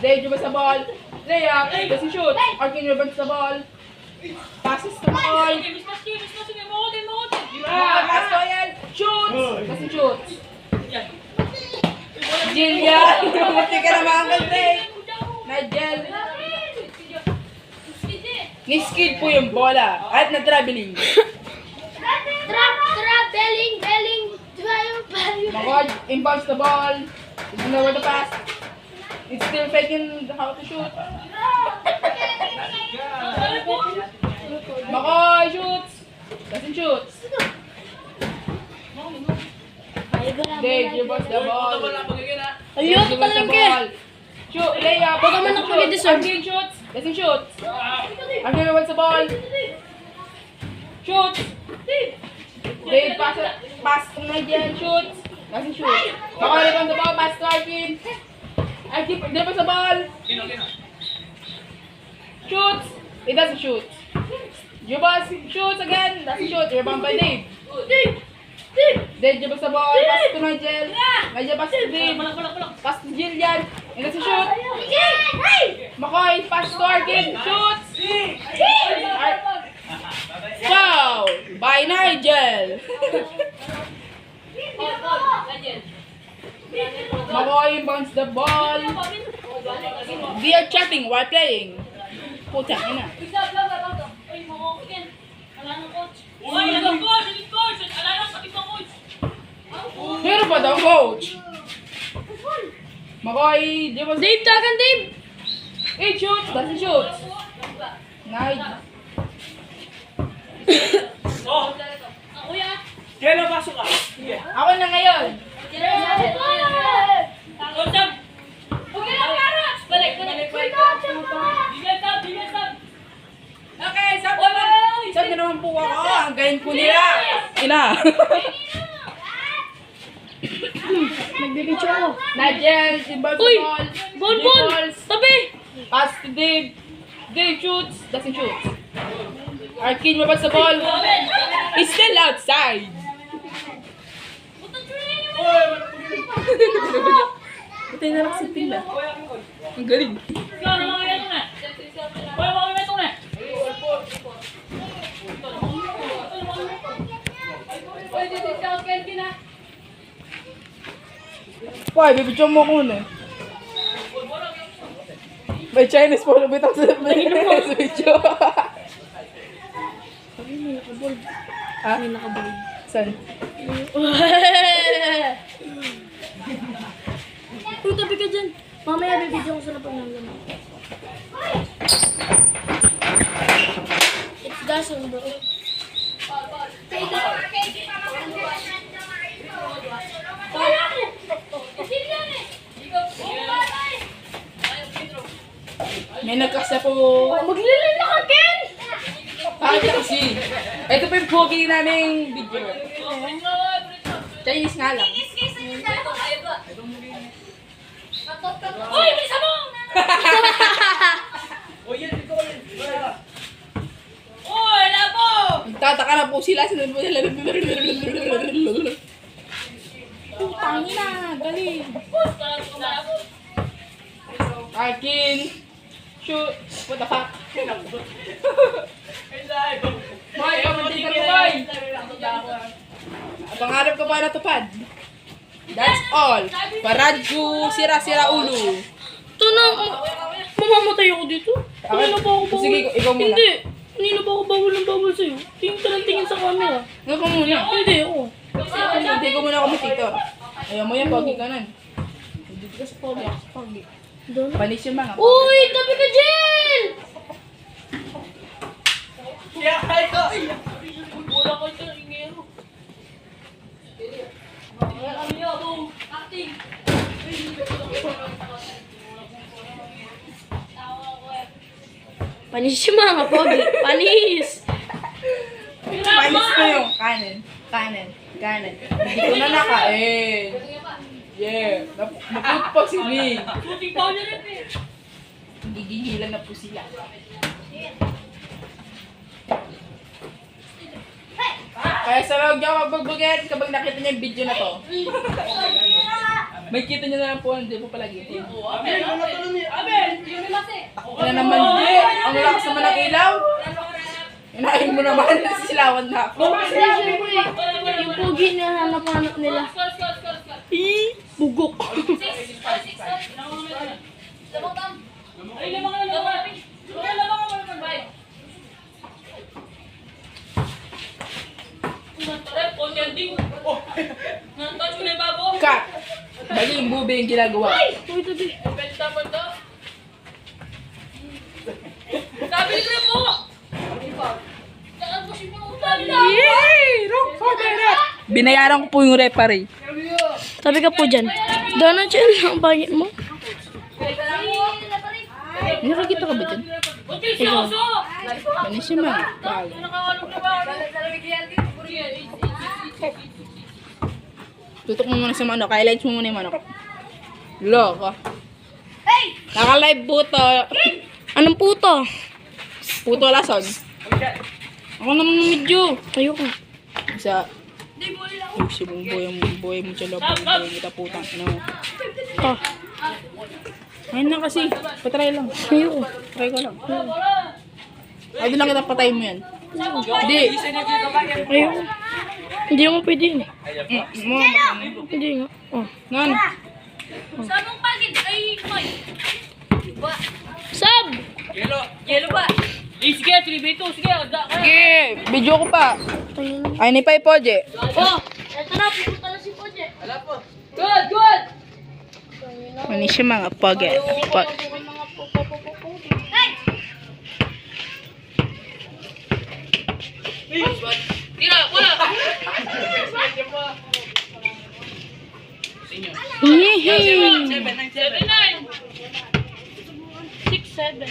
Dave, you the ball. Layup. Doesn't shoot. Arkin rebounds the ball. Passes to Makoy. Ah, pass to Ayan. Shoot. Doesn't shoot. Jillian. Buti ka naman, Uncle Dave. Nigel. Ni-skid po yung bola. At na-traveling. Trap, trap, belling. Tayo, tayo. Makoy, inbounds the ball. Doesn't know where to pass. It's still faking how to shoot. Makoy shoots. Doesn't shoot. Dave, you bust the ball. Ayun, Dave, the palengke. ball. Shoot, layup. Baka man Doesn't ako shoot. nag-deserve. Arkin shoots. Doesn't shoot. Arkin wants the ball. Shoots. Dave pass, pass Nigel. Shoots. Doesn't shoot. Makoy rebound the ball. Pass to Arkin. Arkin, dribbles the ball. Shoots. It doesn't shoot. Jubas shoots again. Doesn't shoot. Rebound by Dave. Dave jubas the ball. Pass to Nigel. Nigel pass to Dave. Pass to Jillian. It doesn't shoot. McCoy pass to Arkin. Shoots. Ar- Foul by Nigel. McCoy bounce the ball. We are chatting while playing. Putang ina. Meron ba daw coach? McCoy, di ba? Dave, tagan Dave. Eight shoots, doesn't shoot. Nine. Kailan pasok ka? Ako na ngayon. Okay, sabi naman. Sabi naman po ako, ang galing po nila. Ina. Nagbibidyo ako. Nigel, si Ball Uy! ball. Ball, Di ball! balls. Tabi! Pass to Dave. Dave shoots, doesn't shoot. Arkin mabas sa ball. He's still outside. Patay na lang si Tila. Ang galing. Why, bibidyo mo ko na. May Chinese po bitaw sa sa video. ha? May nakabulog. Saan? Uy, tabi ka dyan. Mamaya bibidyo ko sa gano'n. It's dazzle, bro. May nagkasa po. Maglilin na ka, Ken! Bakit kasi? Ito po yung pogi naming video. Chinese nga lang. Uy, bisa mo! Nagtataka na po sila. Sinunod po sila. Putang ina. Galing. Arkin. Shoot. What the fuck? Boy, kamunti ka boy. Pangarap ko pa natupad. That's all. Paradju, sira-sira ulo. Ito na, mamamatay ako dito. Kanina pa ako bawal. Sige, ikaw muna. Hindi. Kanina pa ako bawal ng bawal sa'yo. Tingin ka lang tingin sa camera. Ano ka muna? Hindi ako. Hindi ko muna komititor. Ayaw mo yan, pogi ka nun. Hindi ka sa pogi, ako sa pogi. Panis yung mga. Uy, tabi ka dyan! Panis yung mga pogi. Panis! Panis ko yung kanan. Kanan. Kanan. Hindi ko na nakain. Yeah. Nap- Naputpag si Lee. Gigigilan na po sila. Kaya sa huwag niyo magbagbugin kapag nakita niyo yung video na to. May kita niyo na lang po, hindi po palagi. Abi, ano to nun eh? Abi! Ano naman, G? Ang lakas naman ng ilaw. Inahin mo naman, silawan na ako. Syempre, yung pugi na hanap-hanap nila. Bugok. Cut! Bali yung bubi yung ginagawa. Uy, tabi. Yay! Rock! Binayaran ko po yung referee. Tabi ka po dyan. Donna Jen, ang pangit mo. Nakakita ka ba dyan? Ano siya man? Bag. Tutok mo muna sa manok. Highlights mo muna yung manok. Loko. Naka-live puto. Anong puto? Puto lason. Ako naman medyo. Ayoko. Sa... Uy, si mong boy, ang boy mo sa loob. Ang boy kita putang. Ano? Ah, Ayun na kasi. Patry lang. ayoko. Try ko lang. Ay, doon lang kita patay mo yan. Hindi. Ayoko. Hindi naman pwede yun eh. Mm, Mo, Hindi nga. Oh. Nan. Sab! Sige, 3v2, sige, agda ka. Sige, video ko pa. Ay, ni Pai Poje. Oh! Na, pupunta na si Poje. Good, good! Ano siya mga poge. Pog. Tira, wala! Yehey! 7-9! 6-7.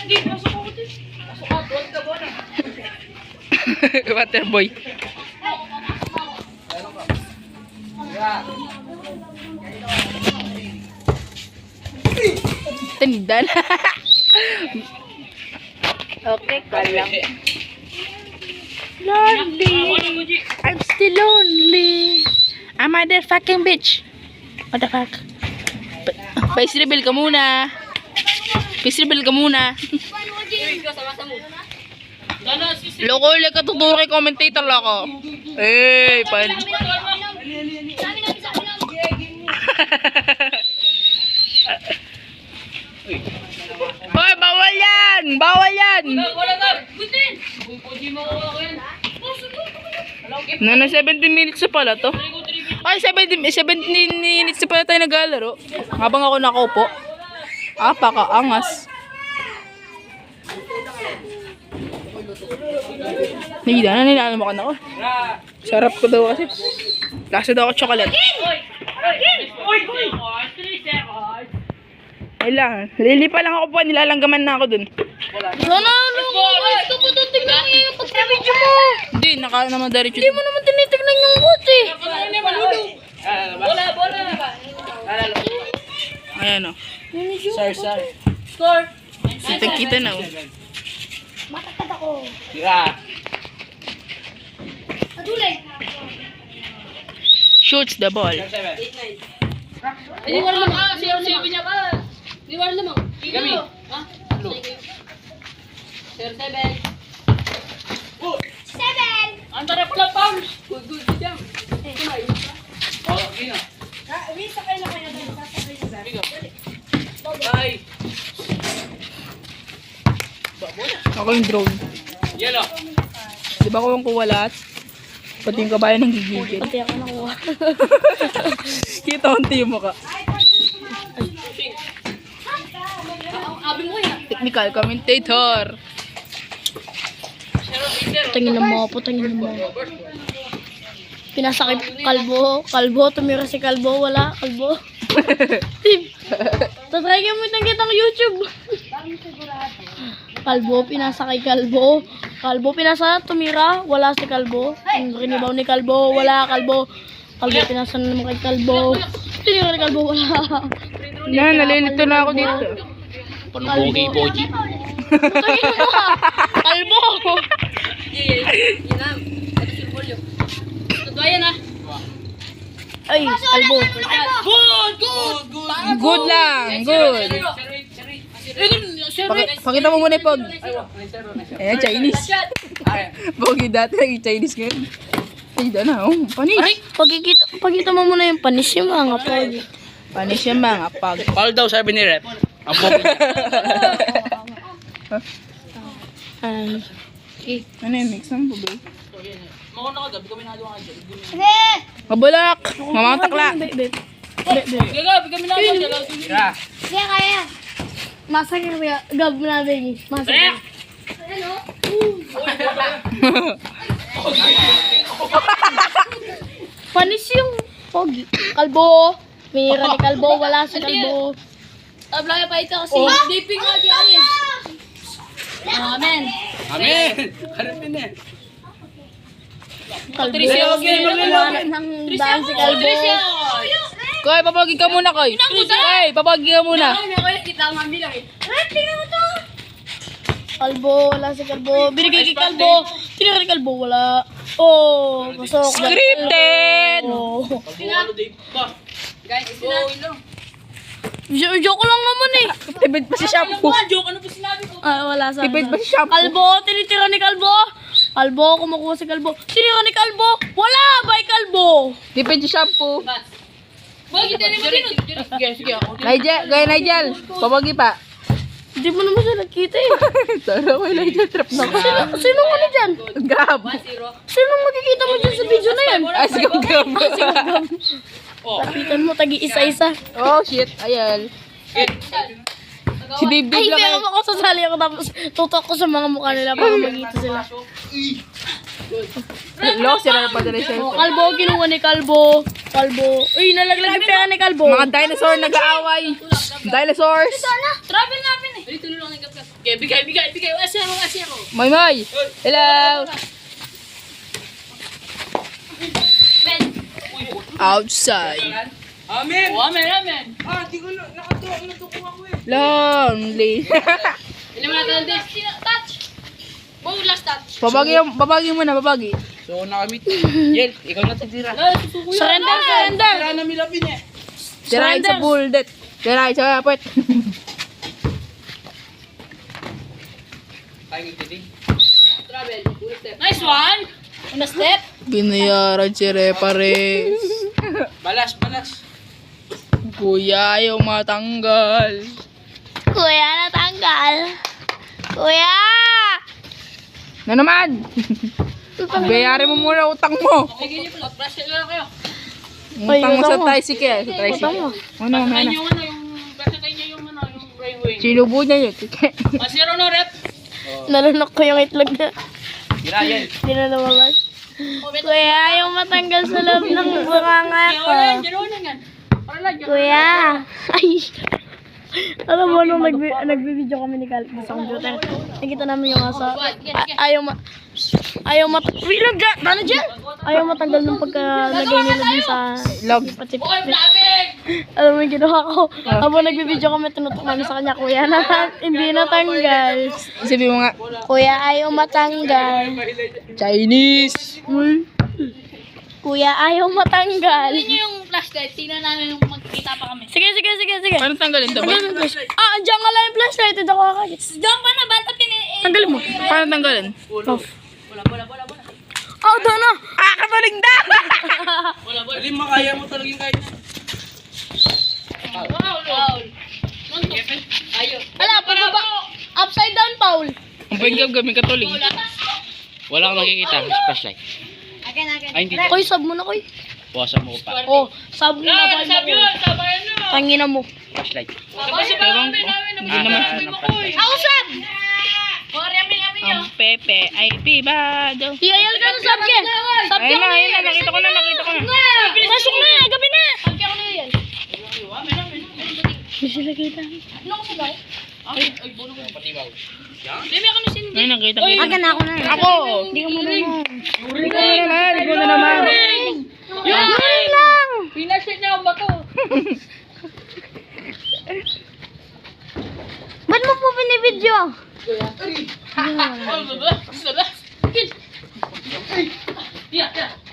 Hindi, pasok ako dito. Waterboy. Tindan. okay, kalang. Lonely. I'm still lonely. I'm a dead fucking bitch. What the fuck? Pa- Face reveal ka muna. Reveal ka muna. Dana, sisi. Loko ulit ka tuturo kay commentator loko. Eh, pan. Hoy, bawal yan! Bawal yan! Ako. No, na 17 minutes na pala to. Ay, 17, 17 minutes na pala tayo naglalaro. Habang ako nakaupo. Ah, pakaangas. Nagida na nilalam ako na ako. Sarap ko daw kasi. Lasa daw ako chocolate. Oy! Oy! Oy! 3 seconds! Ay lang. Lilipa lang ako po. Nilalanggaman na ako dun. Ano mo? Ay, ito po tignan mo yung pagka-video mo. Hindi, naka naman diretso. Hindi mo naman tinitignan yung bote. Bola, bola! Ayan o. Sir, sir. Score! Kita kita na oh. o. Matakad ako. Tira! Shoots the ball. Hindi ko naman ka, siya siya niya ka. Hindi ko naman. Gami. Ha? Blue. Sir, seven. Seven. Ang tara pala, pounds. Good, good, good yan. Oh, yun na. Bye. Ako yung drone. Yellow. Di ba ko yung kuwalat? Pati yung kabayan ng gigigil. Pati ako nakuha. Kita ko yung mukha. Technical commentator. Putangin na mo, putangin na mo. Pinasakit kalbo, kalbo, tumira si kalbo, wala, kalbo. Tatry ka mo kitang YouTube. Kalbo, pinasakay kalbo. Kalbo, pinasa, tumira, wala si kalbo. Ang rinibaw ni kalbo, wala kalbo. Kalbo, pinasa na naman kay kalbo. Tinira ni kalbo, wala. Na, nalilito na ako dito. Mo ka. Kalbo. Ah. Ay, kalbo. Good, good, good. Good lang, good. Paki pakita mo muna yung pog. Eh, Chinese. Pogi dati, naging Chinese ngayon. Ay, da na, oh. Panis. Pagkikita, pagkita mo muna yung panis yung mga pag. Panis yung mga pag. Paul daw sabi ni Rep. Ang pogi. Ay. Ano yung mix ng bubay? Mauna ka gabi kami nagawa nga dyan. Mabulak! Mamatakla! Be, be. Be, be. Gabi kami nagawa dyan. Kaya kaya. Masa ka kaya. Gab na din. Masa Rep! Panis yung pogi. Kalbo. Mira ni kalbo. Wala si kalbo. Ablaya pa ito kasi. Oh. Dipping nga di ayin. Amen. Amen. Harapin eh. Kalbo. Tricia, huwag kayo maglalaban. Ng daan si kalbo. Koy, papagi ka muna, Koy. Koy, papagi ka muna. Kita mami lang eh. Kalbo. Wala si kalbo. Binigay kay kalbo. Tinira ni kalbo. Wala. Oh. Pasok. Scripted! Oh. Sinabi. Guys, sinabi lang. Jo- Joke lang naman eh. Tipid pa si shampoo. Joke, ano ba sinabi ko? Ah, wala sa Tipid pa si shampoo. Kalbo, tinitira ni Kalbo. Kalbo, kumukuha si Kalbo. Tinira ni Kalbo. Wala, bay Kalbo. Tipid si shampoo. Bas. Bakit tayo mo din? Sige, sige ako. Nigel, gaya Nigel. Papagi pa. Hindi mo naman nakita eh. Tara, koy, Nigel. Trap na ko. Sino, sino ano dyan? Gab. Sino makikita mo dyan sa video na yan? Ah, sige, gab. Oh. Lapitan mo, tagi isa-isa. Oh, shit. Ayan. Si Dave Ay, Dave lang. pero ako sasali ako tapos tutok ko sa mga mukha nila para magkita sila. Lo, sira na pa dala siya. Oh, Kalbo, kinuha ni Kalbo. Kalbo. Uy, nalaglag yung pera ni Kalbo. Mga dinosaur nag-aaway. Dinosaurs. Travel namin eh. Dito lang ang kapkas. Okay, bigay, bigay, bigay. Asero, asero. Moy Moy. Hello. Outside. Amen. Oh, amen, amen. Lonely. Ilan mo natin din? Touch. Oh, last touch. Babagi, babagi mo na, babagi. So, nakamit. Yel, ikaw na titira. Surrender, surrender. Tira na milapin eh. Tirahin sa bullet. Tirahin sa kapit. Tayo ngititig. Travel. Nice one. Una step. Binayaran si Repares. Balas, balas. Kuya, ayaw matanggal. Kuya, natanggal. Kuya! Na naman. Bayarin mo muna utang mo. Sige pala. Pressure lang kayo. Utang mo sa tricycle. Sa tricycle. Ano, ano, ano. yung ano, yung yung ano, yung railway. Sinubo niya yun. Masiro no, rep. Nalunok ko yung itlog na. Tira, Yel. Hindi na lumabas. Kuya, yung matanggal sa loob ng bunganga ko. Na. Kuya! Ay! Alam mo, nung nagbi nagbibideo kami ni Kalik sa computer, nakita namin yung asa. Ayaw ma... Ayaw. Wait lang dyan! Tano dyan! Ayaw matanggal nung pagkalagay nila dun sa... Log. Alam mo yung ginawa ko. Habang nagbibideo kami, tinutok namin sa kanya, Kuya, nata hindi natanggal. Sabi mo nga, Kuya, ayaw matanggal. Chinese. Uy. Kuya, ayaw matanggal. Tingnan yung flashlight. Tingnan namin yung magkita pa kami. Sige, sige, sige, sige. Paano tanggalin ba? Ah, andiyan nga lang yung flashlight. Ito ako kakagits. Diyan pa na, banta pin... Tanggalin mo. Paano tanggalin? Off. Wala, wala, wala, wala. Oh, ito na. Ah, katuling na! Wala, wala. Hindi makaya mo talaga yung kahit na. Wow, wow. Ayun. Wala, pababa. Upside down, Paul. Ang pwede gawin katuling. Wala akong nakikita. Flashlight. Ay, hindi. Koy, sub mo na, Koy. Buwasan mo ko pa. Oh, mo na, sabi yun, sabayan nyo. Tangina mo. Flashlight. Ba naman. Ako, amin nyo. Ang Pepe ay pibado. Iyayal ka na, ka. Sub ka Ayun na, ayun na. Nakita ko na, nakita ko na. Pasok na, gabi na. Sabi ako na yan. Hindi sila kita. Ano ko ba? Ay, ay, bulo ko. Patibaw. Hindi, may kami sindi. Ayun, nakita ko. Aga na ako na. Ako! Hindi ka muna na. Hindi ko na naman, hindi ko na naman. Yung Yun lang! Pinasya niya ang bato. Ba't mo po binibidyo? Ay! Ay! Ay! Ay! Ay! Ay!